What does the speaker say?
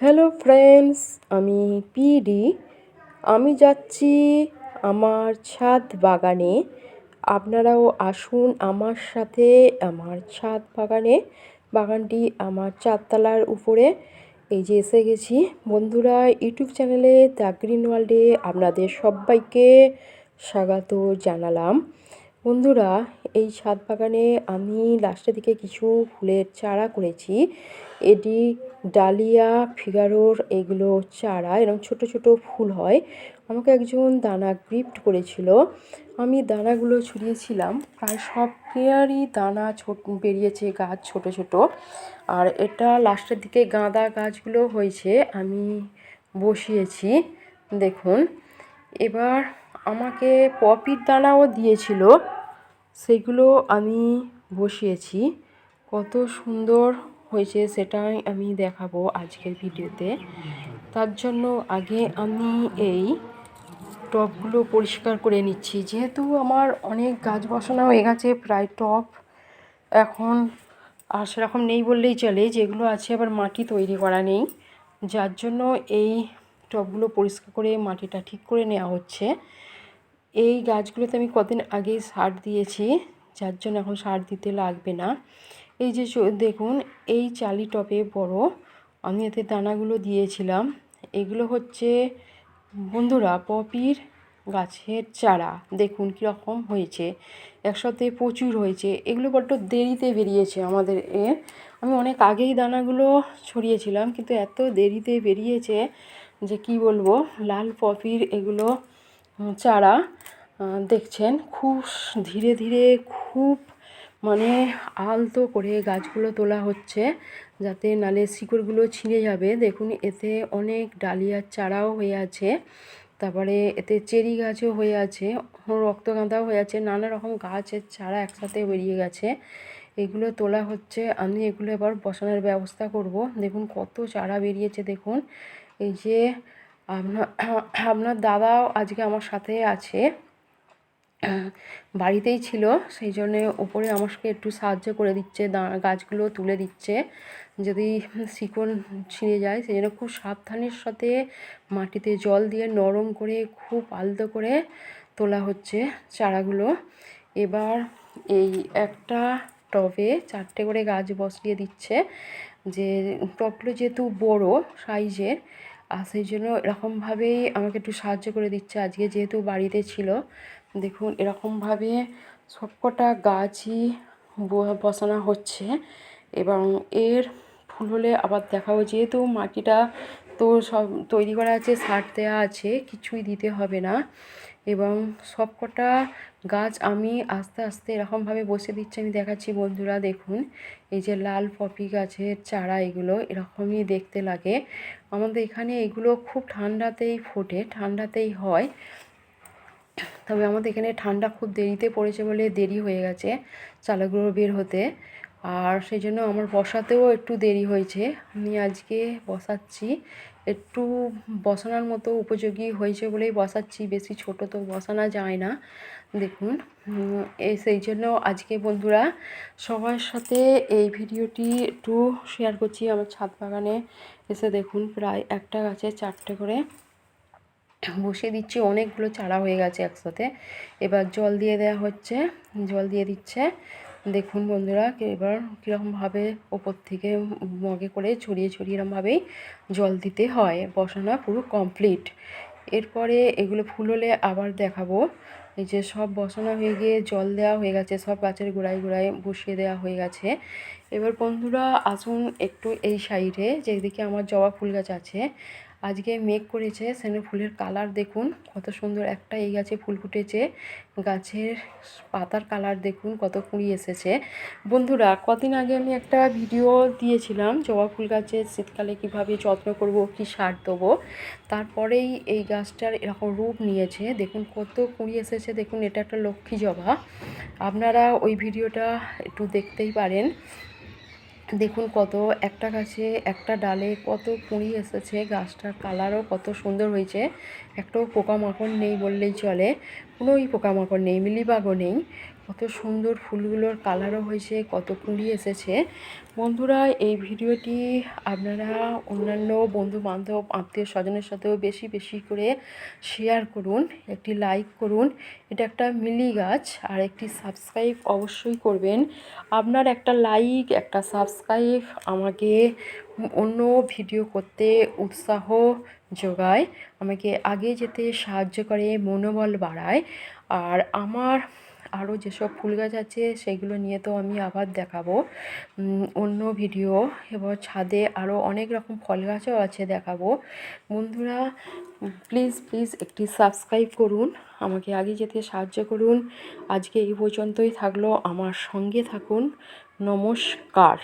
Hello friends আমি PD. আমি যাচ্ছি আমার ছাদ বাগানে। আপনারাও আসুন আমার সাথে আমার ছাদ বাগানে। বাগানটি আমার চারতলার উপরে। এই যে এসে গেছি। বন্ধুরা, ইউটিউব চ্যানেলে দ্য গ্রিন ওয়ার্ল্ডে আপনাদের সবাইকে স্বাগত জানালাম। বন্ধুরা এই ছাদ বাগানে আমি লাস্টের দিকে কিছু ফুলের চারা করেছি। এটি ডালিয়া, ফিগারোর এগুলো চারা এরকম ছোট ছোট ফুল হয়। আমাকে একজন দানা গিফট করেছিল। আমি দানাগুলো ছড়িয়েছিলাম। প্রায় সব কেয়ারই দানা ছোট, বেরিয়েছে গাছ ছোট ছোট। আর এটা লাস্টের দিকে গাঁদা গাছগুলো হয়েছে, আমি বসিয়েছি। দেখুন, এবার আমাকে পপির দানাও দিয়েছিল। সেগুলো আমি বসিয়েছি। কত সুন্দর হয়েছে সেটাই আমি দেখাবো আজকের ভিডিওতে। তার জন্য আগে আমি এই টবগুলো পরিষ্কার করে নিচ্ছি। যেহেতু আমার অনেক গাছ বসানো হয়ে গেছে, প্রায় টব এখন আর সেরকম নেই বললেই চলে। যেগুলো আছে আবার মাটি তৈরি করা নেই। যার জন্য এই টবগুলো পরিষ্কার করে মাটিটা ঠিক করে নেওয়া হচ্ছে। এই গাছগুলোতে আমি কদিন আগে সার দিয়েছি, যার জন্য এখন সার দিতে লাগবে না। এই যে দেখুন, এই চালি টপে বড়, আমি এতে দানাগুলো দিয়েছিলাম। এগুলো হচ্ছে, বন্ধুরা, পপির গাছের চারা। দেখুন কীরকম হয়েছে। একসাথে প্রচুর হয়েছে। এগুলো বড্ড দেরিতে বেরিয়েছে আমাদের এ। আমি অনেক আগেই দানাগুলো ছড়িয়েছিলাম, কিন্তু এত দেরিতে বেরিয়েছে যে কি বলব, লাল পপির এগুলো চারা। দেখছেন খুব ধীরে ধীরে খুব মানে আলতো করে গাছগুলো তোলা হচ্ছে, যাতে নালে শিকড়গুলো ছিঁড়ে যাবে। দেখুন, এতে অনেক ডালিয়ার চারাও হয়ে আছে, তারপরে এতে চেরি গাছও হয়ে আছে রক্তগাঁদাও হয়ে আছে, নানা রকম গাছের চারা একসাথে বেরিয়ে গেছে। এগুলো তোলা হচ্ছে, আমি এগুলো এবার বসানোর ব্যবস্থা করব। দেখুন, কত চারা বেরিয়েছে, দেখুন। এই যে, আপনার আপনার দাদাও আজকে আমার সাথে আছে। বাড়িতেই ছিল, সেই জন্যে ওপরে আমাকে একটু সাহায্য করে দিচ্ছে গাছগুলো তুলে দিচ্ছে, যদি শিকড় ছিঁড়ে যায়। সেই জন্য খুব সাবধানের সাথে মাটিতে জল দিয়ে নরম করে, খুব আলতো করে তোলা হচ্ছে চারাগুলো। এবার এই একটা টবে চারটে করে গাছ বসিয়ে দিচ্ছে, যে টবগুলো যেহেতু বড় সাইজের আর সেই জন্য এরকমভাবেই আমাকে একটু সাহায্য করে দিচ্ছে আজকে যেহেতু বাড়িতে ছিল। দেখুন, এরকমভাবে সবকটা গাছই বসানো হচ্ছে এবং এর ফুল হলে আবার দেখাবো। যেহেতু মাটিটা তো সব তৈরি করা আছে, সার দেওয়া আছে, কিছুই দিতে হবে না। এবং সবকটা গাছ আমি আস্তে আস্তে এরকমভাবে বসে দিচ্ছি, আমি দেখাচ্ছি বন্ধুরা, দেখুন। এই যে লাল পপি গাছের চারা এগুলো এরকমই দেখতে লাগে। আমাদের এখানে এগুলো খুব ঠান্ডাতেই ফোটে, ঠান্ডাতেই হয়। তবে আমাদের এখানে ঠান্ডা খুব দেরিতে পড়েছে বলে দেরি হয়ে গেছে চালাগুলো বের হতে। আর সেই জন্য আমার বসাতেও একটু দেরি হয়েছে। আমি আজকে বসাচ্ছি। একটু বসানোর মতো উপযোগী হয়েছে বলেই বসাচ্ছি। বেশি ছোট তো বসানো যায় না। দেখুন এই সেই জন্য আজকে বন্ধুরা সবার সাথে এই ভিডিওটি একটু শেয়ার করছি। আমার ছাদ বাগানে এসে দেখুন, প্রায় একটা গাছে চারটে করে বসিয়ে দিচ্ছি। অনেকগুলো চারা হয়ে গেছে একসাথে। এবার জল দিয়ে দেওয়া হচ্ছে। জল দিয়ে দিচ্ছে। দেখুন বন্ধুরা এবার কীরকমভাবে ওপর থেকে মগে করে ছড়িয়ে ছড়িয়ে এরমভাবেই জল দিতে হয়। বসানো পুরো কমপ্লিট এরপরে এগুলো ফুল হলে আবার দেখাবো। এই যে সব বসানো হয়ে গিয়ে জল দেওয়া হয়ে গেছে, সব গাছের গোড়ায় গোড়ায় বসিয়ে দেওয়া হয়ে গেছে। এবার বন্ধুরা, আসুন একটু এই সাইডে, যেদিকে আমার জবা ফুল গাছ আছে আজকে মেঘ করেছে, সেখানে ফুলের কালার দেখুন, কত সুন্দর একটা এই গাছে ফুল ফুটেছে। গাছের পাতার কালার দেখুন, কত কুঁড়ি এসেছে। বন্ধুরা, কদিন আগে আমি একটা ভিডিও দিয়েছিলাম, জবা ফুল গাছের শীতকালে কীভাবে যত্ন করব, কি সার দেবো। তারপরেই এই গাছটার এরকম রূপ নিয়েছে। দেখুন, কত কুঁড়ি এসেছে, দেখুন, এটা একটা লক্ষ্মী জবা। আপনারা ওই ভিডিওটা একটু দেখতেই পারেন। দেখুন কত একটা গাছে, একটা ডালে কত কুঁড়ি এসেছে, গাছটার কালারও কত সুন্দর হয়েছে। একটাও পোকামাকড় নেই বললেই চলে, কোনোই পোকামাকড় নেই, মিলিবাগও নেই। কত সুন্দর ফুলগুলোর কালারও হয়েছে, কত কুঁড়ি এসেছে। বন্ধুরা, এই ভিডিওটি আপনারা অন্যান্য বন্ধু বান্ধব আত্মীয় স্বজনের সাথেও বেশি বেশি করে শেয়ার করুন, একটি লাইক করুন। এটা একটা মিলি গাছ, আর একটি সাবস্ক্রাইব অবশ্যই করবেন। আপনার একটা লাইক একটা সাবস্ক্রাইব আমাকে অন্য ভিডিও করতে উৎসাহ যোগায়, আমাকে আগে যেতে সাহায্য করে, মনোবল বাড়ায়। আর আমার আরও যেসব ফুল গাছ আছে সেগুলো নিয়ে তো আমি আবার দেখাবো। অন্য ভিডিও। এবার ছাদে আরও অনেক রকম ফল গাছও আছে দেখাবো। বন্ধুরা প্লিজ প্লিজ একটি সাবস্ক্রাইব করুন, আমাকে আগে যেতে সাহায্য করুন। আজকে এই পর্যন্তই থাকল। আমার সঙ্গে থাকুন। নমস্কার।